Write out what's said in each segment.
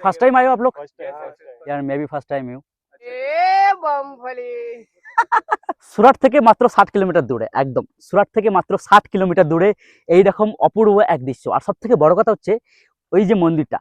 First time आए हो आप लोग फर्स्ट टाइम यार मैं भी फर्स्ट टाइम हूँ এ বমফলি সুরাট থেকে মাত্র ষাট কিলোমিটার দূরে একদম সুরাট থেকে মাত্র ষাট কিলোমিটার দূরে এইরকম অপূর্ব এক দৃশ্য আর সব থেকে বড় কথা হচ্ছে ওই যে মন্দিরটা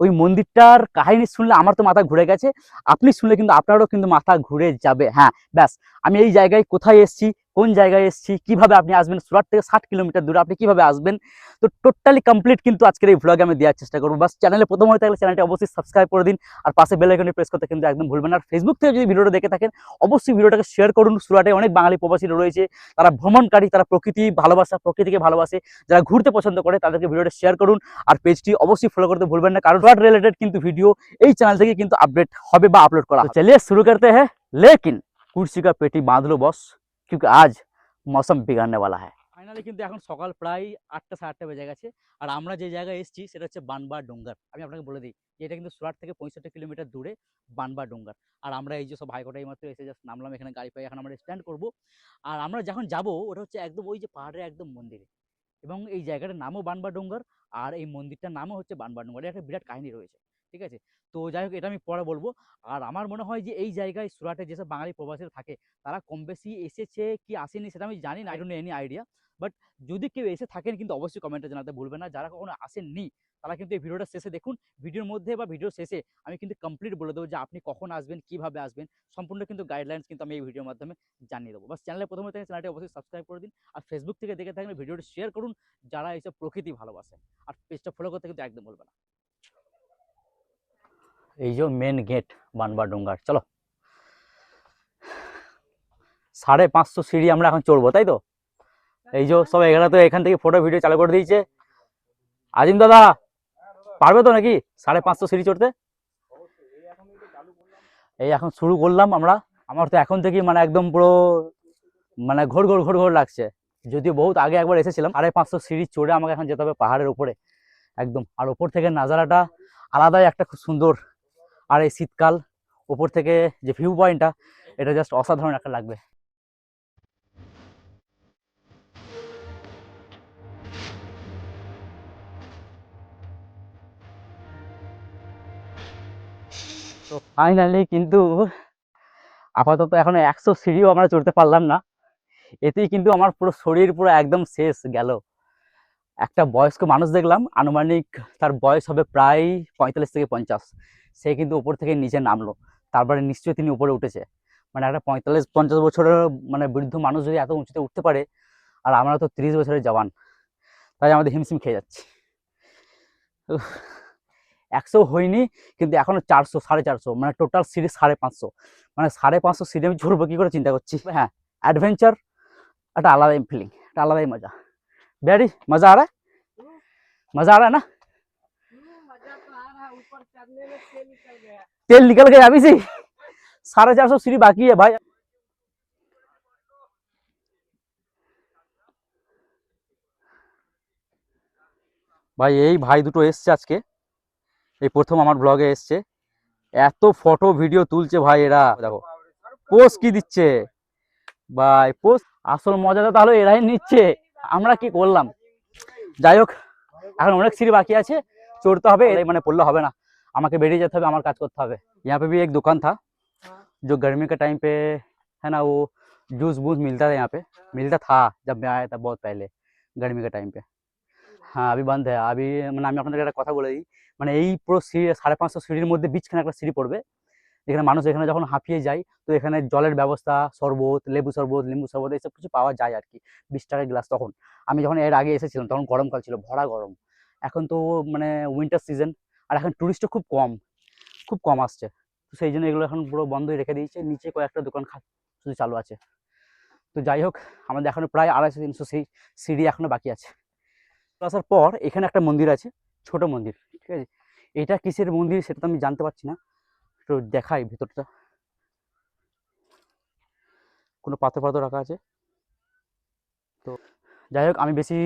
ওই মন্দিরটার কাহিনী শুনলে আমার তো মাথা ঘুরে গেছে আপনি শুনলে কিন্তু আপনারও কিন্তু মাথা ঘুরে যাবে হ্যাঁ ব্যাস আমি এই জায়গায় কোথায় এসেছি কোন জায়গায় এসেছি, কীভাবে আপনি আসবেন, সুরাট থেকে ষাট কিলোমিটার দূরে আপনি কীভাবে আসবেন, তো টোটালি কমপ্লিট কিন্তু আজকের এই ভ্লগে আমি দেওয়ার চেষ্টা করব। বাস চ্যানেলে প্রথম হয়ে থাকলে চ্যানেলটা অবশ্যই সাবস্ক্রাইব করে দিন, আর পাশে বেলাইকনে প্রেস করতে কিন্তু একদম ভুলবেন আর ফেসবুক থেকে যদি ভিডিওটা দেখে থাকেন, অবশ্যই ভিডিওটাকে শেয়ার করুন। সুরাটে অনেক বাঙালি প্রবাসী রয়েছে, তারা ভ্রমণকারী, তারা প্রকৃতি ভালোবাসা, প্রকৃতিকে ভালোবাসে। যারা ঘুরতে পছন্দ করে, তাদেরকে ভিডিওটা শেয়ার করুন, আর পেজটি অবশ্যই ফলো করতে ভুলবেন না। কারণ সুরাট রিলেটেড কিন্তু ভিডিও এই চ্যানেল থেকে কিন্তু আপডেট হবে বা আপলোড করা চলিয়ে শুরু করতে হ্যাঁ লেকিন কুর্সি কা পেটি বাঁধলো বস। क्योंकि आज মৌসুম বিগাড়নে वाला है ফাইনালি কিন্তু এখন সকাল প্রায় আটটা সাড়ে আটটা বেজে গেছে আর আমরা যে জায়গায় এসেছি সেটা হচ্ছে বানবা ডোঙ্গার আমি আপনাকে বলে দিই যে এটা কিন্তু সুরাট থেকে পঁয়ষট্টি কিলোমিটার দূরে বানবা ডোঙ্গার আর আমরা এই যে সব ভাইকোটা এই মাত্র এসে জাস্ট নামলাম এখানে গাড়ি পাই এখন আমরা স্ট্যান্ড করব আর আমরা যখন যাব ওটা হচ্ছে একদম ওই যে পাহাড়ের একদম মন্দিরে এবং এই জায়গাটার নামও বানবা ডোঙ্গার আর এই মন্দিরটার নামও হচ্ছে বানবা ডোঙ্গার এটা একটা বিরাট কাহিনী রয়েছে ঠিক আছে? তো যাই হোক, এটা আমি পরে বলব। আর আমার মনে হয় যে এই জায়গায় সুরাটে যেসব বাঙালি প্রবাসীরা থাকে, তারা কম বেশি এসেছে কি আসেনি সেটা আমি জানি না আই এনি আইডিয়া বাট যদি কেউ এসে থাকেন কিন্তু অবশ্যই কমেন্টে জানাতে ভুলবেন না। যারা কখনো আসেননি, তারা কিন্তু এই ভিডিওটা শেষে দেখুন। ভিডিওর মধ্যে বা ভিডিওর শেষে আমি কিন্তু কমপ্লিট বলে দেবো যে আপনি কখন আসবেন, কীভাবে আসবেন। সম্পূর্ণ কিন্তু গাইডলাইন্স কিন্তু আমি এই ভিডিওর মাধ্যমে জানিয়ে দেবো। বাস চ্যানেলে প্রথমে থেকে চ্যানেলটি অবশ্যই সাবস্ক্রাইব করে দিন। আর ফেসবুক থেকে দেখে থাকলে ভিডিওটি শেয়ার করুন। যারা এইসব প্রকৃতি ভালোবাসে, আর পেজটা ফলো করতে কিন্তু একদম বলবে না। এই যে মেন গেট বানবা ডোঙ্গার, চলো। সাড়ে পাঁচশো সিঁড়ি আমরা এখন চড়বো, তাই তো? এই যে সব এখানে তো এখান থেকে ফটো ভিডিও চালু করে দিয়েছে। আজিম দাদা, পারবে তো নাকি সাড়ে পাঁচশো সিঁড়ি চড়তে? এই এখন শুরু করলাম আমরা। আমার তো এখন থেকেই মানে একদম পুরো মানে ঘোর ঘোর ঘোর ঘোর লাগছে। যদিও বহুত আগে একবার এসেছিলাম, সাড়ে পাঁচশো সিঁড়ি চড়ে আমাকে এখন যেতে হবে পাহাড়ের উপরে। একদম। আর ওপর থেকে নাজারাটা আলাদাই একটা খুব সুন্দর আর এই শীতকাল ওপর থেকে যে ভিউ পয়েন্টটা এটা জাস্ট অসাধারণ একটা লাগবে। তো ফাইনালি কিন্তু আপাতত এখন একশো সিঁড়িও আমরা চড়তে পারলাম না। এতেই কিন্তু আমার পুরো শরীর পুরো একদম শেষ গেল। একটা বয়স্ক মানুষ দেখলাম, আনুমানিক তার বয়স হবে প্রায় পঁয়তাল্লিশ থেকে পঞ্চাশ। সে কিন্তু উপর থেকে নিচে নামলো। তারপরে নিশ্চয়ই তিনি উপরে উঠেছে। মানে একটা পঁয়তাল্লিশ, পঞ্চাশ বছরের মানে বৃদ্ধ মানুষ যদি এত উঁচুতে উঠতে পারে, আর আমরা তো তিরিশ বছরের জওয়ান তাই আমাদের হিমশিম খেয়ে যাচ্ছি। একশো হয়নি, কিন্তু এখনও চারশো, সাড়ে চারশো মানে টোটাল সিঁড়ি সাড়ে পাঁচশো। মানে সাড়ে পাঁচশো সিঁড়ি আমি ঝুড়বো, কী করে চিন্তা করছি? হ্যাঁ অ্যাডভেঞ্চার একটা আলাদাই ফিলিং একটা আলাদাই মজা। ভ্যারি মজা আরে? মজা আরে না? तेल निकल गया तेल निकल गया अभी से साढ़े चार सौ सीढ़ी बाकी है भाई ভাই এই ভাই দুটো এসছে আজকে এই প্রথম আমার ব্লগে এসছে এত ফটো ভিডিও তুলছে ভাই এরা দেখো পোস্ট কি দিচ্ছে ভাই পোস্ট আসল মজাটা তাহলে এরাই নিচ্ছে আমরা কি করলাম যাই হোক এখন অনেক সিঁড়ি বাকি আছে চড়তে হবে এরাই মানে পড়লে হবে না আমাকে বেরিয়ে যেতে হবে আমার কাজ করতে হবে यहाँ पे भी एक दुकान था जो गर्मी के टाइम पे है ना वो जूस वूस मिलता था यहाँ पे मिलता था जब मैं आया था बहुत पहले गर्मी के टाइम पे হ্যাঁ আবি বন্ধ হ্যাঁ আবি মানে আমি আপনাদের একটা কথা বলে দিই মানে এই পুরো সিঁড়ি সাড়ে পাঁচশো সিঁড়ির মধ্যে বিচখানে একটা সিঁড়ি পড়বে এখানে মানুষ এখানে যখন হাঁপিয়ে যায় তো এখানে জলের ব্যবস্থা শরবত লেবু শরবত লেবু শরবত এইসব কিছু পাওয়া যায় আর কি বিশ টাকার গ্লাস তখন আমি যখন এর আগে এসেছিলাম তখন গরমকাল ছিল ভরা গরম এখন তো মানে উইন্টার সিজন আর এখন টুরিস্টও খুব কম খুব কম আসছে। তো সেই জন্য এগুলো এখন পুরো বন্ধই রেখে দিয়েছে। নিচে কয়েকটা দোকান শুধু চালু আছে। তো যাই হোক, আমাদের এখনও প্রায় আড়াইশো, তিনশো সেই সিঁড়ি এখনও বাকি আছে। তো আসার পর এখানে একটা মন্দির আছে, ছোট মন্দির, ঠিক আছে? এটা কিসের মন্দির সেটা তো আমি জানতে পারছি না। একটু দেখাই ভেতরটা। কোনো পাথর পাথর রাখা আছে? তো যাই হোক, আমি বেশি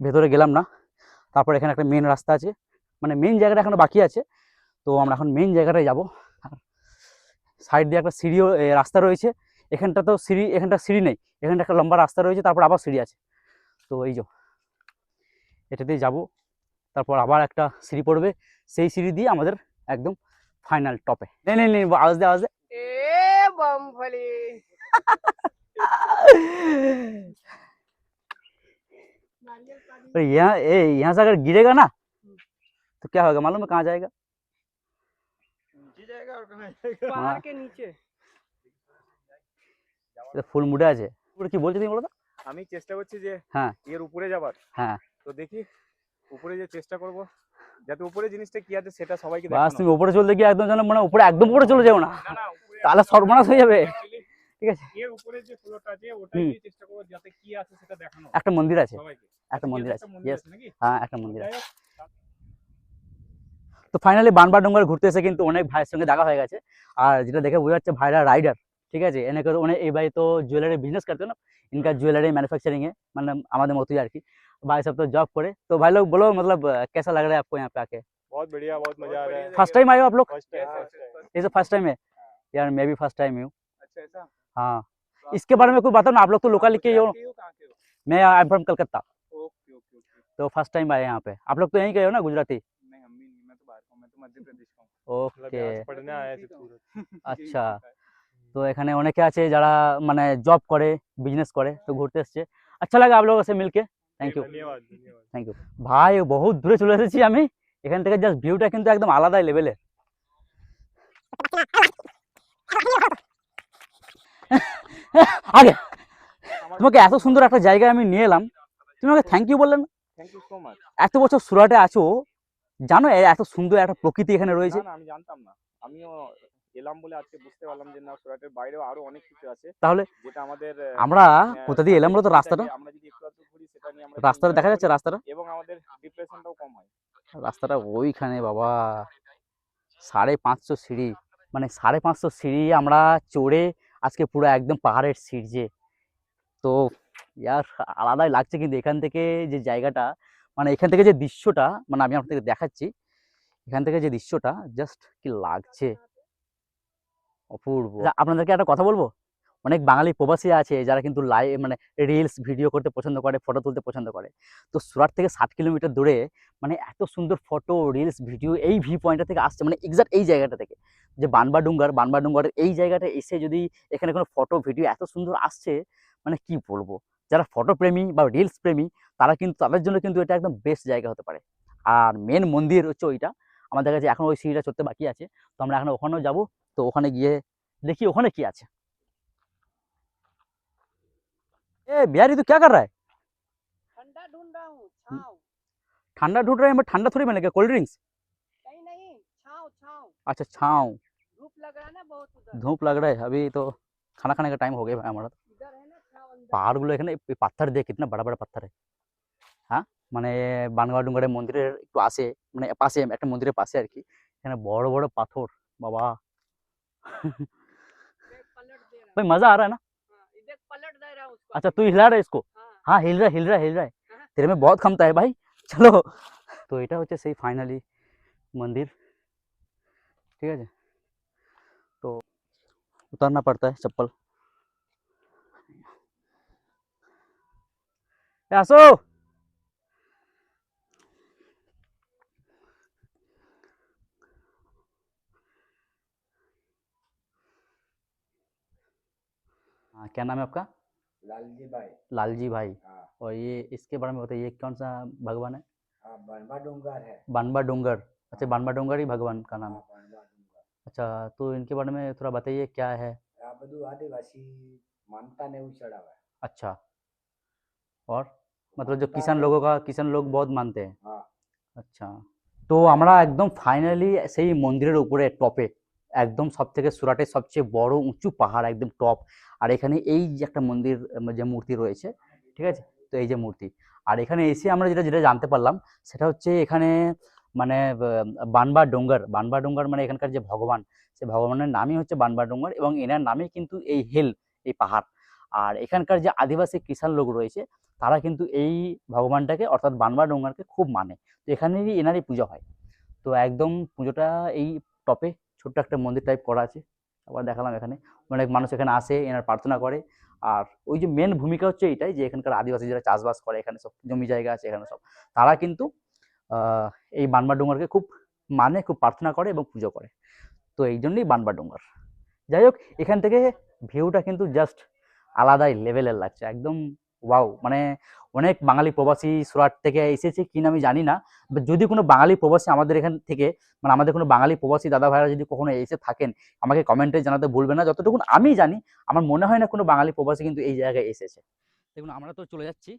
ভেতরে গেলাম না। তারপর এখানে একটা মেন রাস্তা আছে। মানে মেন জায়গাটা এখনো বাকি আছে তো আমরা এখন মেন জায়গাটায় যাব সাইড দিয়ে একটা সিঁড়িও এ, রাস্তা রয়েছে এখানটা তো সিঁড়ি এখানটা সিঁড়ি নেই এখানটা একটা লম্বা রাস্তা রয়েছে তারপর আবার সিঁড়ি আছে তো এই যে এটাতেই যাব তারপর আবার একটা সিঁড়ি পড়বে সেই সিঁড়ি দিয়ে আমাদের একদম ফাইনাল টপে নেই নেই নেই আওয়াজ দে আওয়াজ দে ए बमफली नारियल पानी और यहाँ ए यहाँ से अगर गिरेगा ना तो क्या होगा मालूम है कहाँ जाएगा नीचे जाएगा और कहाँ जाएगा पहाड़ के नीचे এটা ফুল মুডে আছে পুরো কি বলছো তুমি বলো তো আমি চেষ্টা করছি যে হ্যাঁ। এর উপরে যাবার হ্যাঁ। তো দেখি উপরে যে চেষ্টা করব যাতে উপরে জিনিসটা কি আছে সেটা সবাইকে বাস দেখানো তুমি উপরে চলতে গিয়ে একদম যেন মানে উপরে একদম উপরে চলে যাও না না না উপরে তাহলে সর্বনাশ হয়ে যাবে actually ঠিক আছে এর উপরে যে ফ্লোরটা আছে ওটাই হুম। দিয়ে চেষ্টা করব যাতে কি আছে সেটা দেখানো একটা মন্দির আছে সবাইকে একটা মন্দির আছে একটা মন্দির ইয়েস আছে নাকি হ্যাঁ একটা মন্দির আছে যাই হোক, तो फाइनल বানবার डोंगर घूरते क्योंकि अनेक অনেক संगे देखा हो गए और जो देखे দেখে বোঝা যাচ্ছে ভাইরা ठीक है আছে? এনেকে অনেক এই ভাই তো জুয়েলারি বিজনেস করতে না इनका ज्वेलरी मैनुफैक्चरिंग है मतलब हमारे मोती यार भाई सब तो जॉब करे तो भाई लोग बोलो मतलब कैसा लग रहा है आपको यहाँ पे आके? बहुत बढ़िया बहुत मज़ा आ रहा है। फ़र्स्ट टाइम आए हो आप लोग? हाँ। ये तो फ़र्स्ट टाइम है? हाँ। यार मैं भी फ़र्स्ट टाइम हूँ हाँ। इसके बारे में कुछ बताओ ना आप लोग तो लोकल के हो मैं आई एम फ्रॉम कलकत्ता तो फ़र्स्ट टाइम आए यहाँ पे। आप लोग तो यहीं गए हो ना गुजराती? मध्य प्रदेश का हूँ मतलब ওকে यहाँ से पढ़ने आया है सूरत আচ্ছা তো এখানে অনেকে আছে যারা মানে জব করে বিজনেস করে তো ঘুরতে এসছে আচ্ছা লাগে आप लोगों से मिलके থ্যাংক ইউ धन्यवाद धन्यवाद থ্যাংক ইউ ভাই বহুত দূরে চলে এসেছি আমি এখান থেকে জাস্ট ভিউটা কিন্তু একদম আলাদাই লেভেলের আগে তোমাকে এত সুন্দর একটা জায়গায় আমি নিয়ে এলাম তুমি আমাকে থ্যাংক ইউ বললে না থ্যাংক ইউ সো মাচ এত বছর সুরাটে আছো জানো এত সুন্দর একটা প্রকৃতি এখানে রয়েছে। আমি জানতাম না। আমিও এলাম বলে আজকে বুঝতে পারলাম যে না সুরাটের বাইরেও আরও অনেক কিছু আছে। তাহলে যেটা আমাদের আমরা কোথা দিয়ে এলাম বলো তো রাস্তাটা? আমরা যদি একটু আধটু ঘুরি সেটা নিয়ে আমরা রাস্তাটা দেখা যাচ্ছে রাস্তাটা? এবং আমাদের ডিপ্রেশনটাও কম হয়। রাস্তাটা ওইখানে বাবা। সাড়ে পাঁচশো সিঁড়ি। মানে সাড়ে পাঁচশো সিঁড়ি আমরা চড়ে আজকে পুরো একদম পাহাড়ের সিঁড়ছে তো ইয়ার আলাদাই লাগছে কিন্তু এখান থেকে যে জায়গাটা। মানে এখান থেকে যে দৃশ্যটা মানে আমি আপনাদেরকে দেখাচ্ছি এখান থেকে যে দৃশ্যটা জাস্ট কি লাগছে। অপূর্ব। যা- আপনাদেরকে একটা কথা বলব? অনেক বাঙালি প্রবাসী আছে যারা কিন্তু লাইভ মানে রিলস ভিডিও করতে পছন্দ করে ফটো তুলতে পছন্দ করে। তো সুরাট থেকে ষাট কিলোমিটার দূরে মানে এত সুন্দর ফটো রিলস ভিডিও এই ভিউ পয়েন্টটা থেকে আসছে মানে এক্সাক্ট এই জায়গাটা থেকে। যে বানবা ডুঙ্গার বানবা ডুঙ্গারের এই জায়গাটা এসে যদি এখানে কোনো ফটো ভিডিও এত সুন্দর আসছে মানে কি বলব? যারা ফটো প্রেমী বা রিলস প্রেমী তারা কিন্তু তাদের জন্য কিন্তু এটা একদম বেস্ট জায়গা হতে পারে আর মেন মন্দির হচ্ছে ওইটা আমাদের কাছে এখন ওই সিঁড়িটা চড়তে বাকি আছে তো আমরা এখন ওখানেও যাব তো ওখানে গিয়ে দেখি ওখানে কি আছে ए बिहारी तू क्या कर रहा है ठंडा ढूंढ रहा हूँ छाव ठंडा ढूंढ रहे हैं मैं ठंडा थोड़ी मिलेगा कोल्ड ड्रिंक्स कहीं नहीं छाव छाव अच्छा छाँव धूप लग रहा है ना बहुत उधर धूप लग रहा है अभी तो खाना खाने का टाइम हो गया भाई हमारा পাহাড়গুলো এখানে এই পাথর দিয়ে কিতনা বড় বড় পাথর হ্যাঁ মানে বানগাঁও ডুঙ্গারের মন্দিরের একটু আসে মানে পাশে একটা মন্দিরের পাশে আর কি এখানে বড় বড় পাথর বাবা मैं पलट दे रहा भाई हूँ मजा आ रहा है ना हाँ, इधर पलट दे रहा हूँ उसको अच्छा तू हिला रहा है इसको हाँ हाँ हिल रहा है हिल रहा है हिल रहा है हाँ। तेरे में बहुत क्षमता है भाई चलो তো এটা হচ্ছে সেই ফাইনালি मंदिर ঠিক আছে তো उतारना पड़ता है चप्पल আসো आ, हाँ, क्या नाम है आपका? लालजी भाई। लालजी भाई। आ, और ये इसके बारे में बताइए कौन सा भगवान है? हाँ, डोंगर है। बानबा डोंगर। अच्छा हाँ। डोंगर ही भगवान का नाम है? हाँ, अच्छा तो इनके बारे में थोड़ा बताइए क्या है? तो आदिवासी मानता ने उछड़ा अच्छा। और? मतलब जो किसान लोगों का किसान लोग बहुत मानते हैं हाँ আচ্ছা তো আমরা একদম ফাইনালি সেই মন্দিরের উপরে টপে একদম সব থেকে সুরাটের সবচেয়ে বড় উঁচু পাহাড় একদম টপ আর এখানে এই যে একটা মন্দির উম, যে মূর্তি রয়েছে ঠিক আছে তো এই যে মূর্তি আর এখানে এসে আমরা যেটা যেটা জানতে পারলাম সেটা হচ্ছে এখানে মানে আহ, বানবা ডোঙ্গার বানবা ডোঙ্গার মানে এখানকার যে ভগবান সে ভগবানের নামই হচ্ছে বানবা ডোঙ্গার এবং এনার নামে কিন্তু এই হিল এই পাহাড় আর এখানকার যে আদিবাসী কিষাণ লোক রয়েছে তারা কিন্তু এই ভগবানটাকে অর্থাৎ বানবা ডোঙ্গারকে খুব মানে। তো এখানেরই এনারই পুজো হয়। তো একদম পুজোটা এই টপে ছোট্ট একটা মন্দির টাইপ করা আছে। আবার দেখালাম এখানে। অনেক মানুষ এখানে আসে, এনার প্রার্থনা করে। আর ওই যে মেন ভূমিকা হচ্ছে এইটাই যে এখানকার আদিবাসী যারা চাষবাস করে, এখানে সব জমি জায়গা আছে, এখানে সব। তারা কিন্তু এই বানবা ডোঙ্গারকে খুব মানে খুব প্রার্থনা করে এবং পুজো করে। তো এই জন্যই বানবা ডোঙ্গর। যাই হোক, এখান থেকে ভিউটা কিন্তু জাস্ট আলাদাই লেভেলের লাগছে। একদম ওয়াও মানে অনেক বাঙালি প্রবাসী সুরাট থেকে এসেছে কিনা আমি জানি না। যদি কোনো বাঙালি প্রবাসী আমাদের এখান থেকে মানে আমাদের কোনো বাঙালি প্রবাসী দাদা ভাইরা যদি কখনো এসে থাকেন, আমাকে কমেন্টে জানাতে ভুলবেন না। যতটুকু আমি জানি, আমার মনে হয় না কোনো বাঙালি প্রবাসী কিন্তু এই জায়গায় এসেছে। দেখুন, আমরা তো চলে যাচ্ছি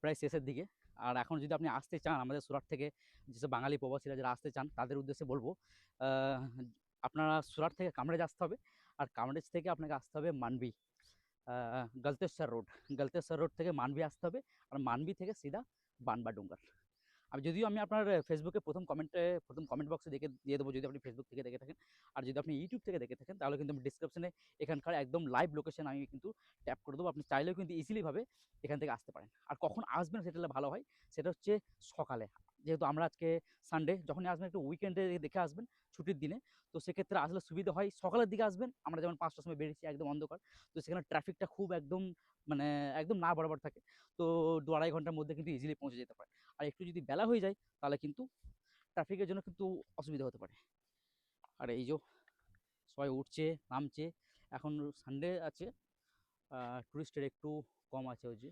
প্রায় শেষের দিকে। আর এখন যদি আপনি আসতে চান, আমাদের সুরাট থেকে যেসব বাঙালি প্রবাসীরা যারা আসতে চান, তাদের উদ্দেশ্যে বলব আপনারা সুরাট থেকে কামরেজ আসতে হবে। আর কামরেজ থেকে আপনাকে আসতে হবে মানবি। গলতেশ্বর রোড। গলতেশ্বর রোড থেকে মানবি আসতে হবে আর মানবি থেকে সিধা বানবা ডুঙ্গার। আমি যদিও আমি আপনার ফেসবুকে প্রথম কমেন্টে প্রথম কমেন্ট বক্সে দেখে, দিয়ে দেবো যদি আপনি ফেসবুক থেকে দেখে থাকেন। আর যদি আপনি ইউটিউব থেকে দেখে থাকেন, তাহলে কিন্তু আমি ডিসক্রিপশনে এখানকার একদম লাইভ লোকেশন আমি কিন্তু ট্যাপ করে দেবো। আপনি চাইলেও কিন্তু ইজিলিভাবে এখান থেকে আসতে পারেন। আর কখন আসবেন সেটা ভালো হয়, সেটা হচ্ছে সকালে। যেহেতু আমরা আজকে সানডে যখনই আসবেন একটু উইকেন্ডে দেখে আসবেন ছুটির দিনে। তো সেক্ষেত্রে আসলে সুবিধা হয়, সকালের দিকে আসবেন, আমরা যেমন পাঁচটার সময় বেরিয়েছি, একদম অন্ধকার। তো সেখানে ট্রাফিকটা খুব একদম মানে একদম না বরাবর থাকে। তো দু আড়াই ঘণ্টার মধ্যে কিন্তু ইজিলি পৌঁছে যেতে পারে। আর একটু যদি বেলা হয়ে যায়, তাহলে কিন্তু ট্রাফিকের জন্য কিন্তু অসুবিধা হতে পারে। আর এই যে সবাই উঠছে, নামছে, এখন সানডে আছে। টুরিস্টের একটু কম আছে ওই যে